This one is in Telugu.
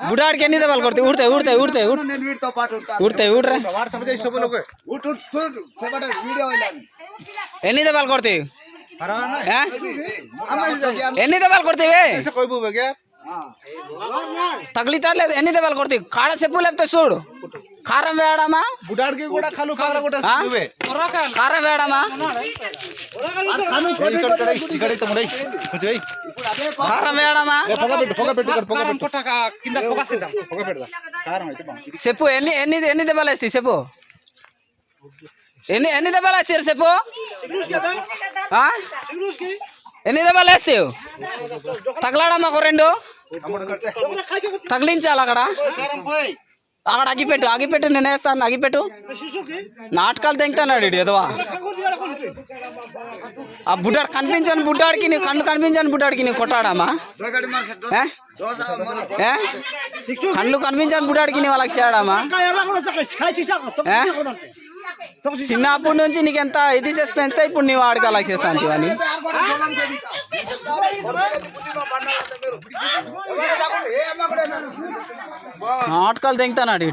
బుడాడికి ఎన్ని దెబ్బలు కొడతాయి? ఊడతాయి ఊడతాయి ఊడతాయి నేను వీడితో పాటు ఊడతాయి ఊడరా వాట్సాప్ చేసిన వీడియో ఎన్ని దెబ్బలు కొడతాయి ఎన్ని దెబ్బలు కొడతాయి తగిలితా లేదు? ఎన్ని దెబ్బలు కొడతాయి? కాడ చెప్పు లేకపోతే చూడు. కారం వేయడమా? బుడాడికి కూడా కళ్ళు కారం వేయడమా? కారం వేయడమా? చెప్పు ఎన్ని ఎన్ని ఎన్ని దెబ్బలు వేస్తాయి చెప్పు? ఎన్ని ఎన్ని దెబ్బలు వేస్తారు చెప్పు? ఎన్ని దెబ్బలు వేస్తావు తగలడమ్మా ఒక రెండు. తగిలించాలి అక్కడ. అక్కడ అగిపెట్టు అగిపెట్టు నేను వేస్తాను అగిపెట్టు నాటకాలు తెంగుతున్నాడు ఇడు ఎదవా ఆ బుడ్డాడు కనిపించాను బుడ్డాడికి నీ కన్ను కనిపించాను బుడ్డాడికి నీ కొట్టాడమ్మా ఏ? కళ్ళు కనిపించాను బుడ్డాడికి నీ వాళ్ళకి చేయడమ్మా చిన్నప్పటి నుంచి నీకు ఎంత ఇది చేసి పెంచితే ఇప్పుడు నీ వాడికి అలా చేస్తాను అని ಆಟ್ಕಲ್ ತೆಂಗ್ತಾ ನಾಡಿ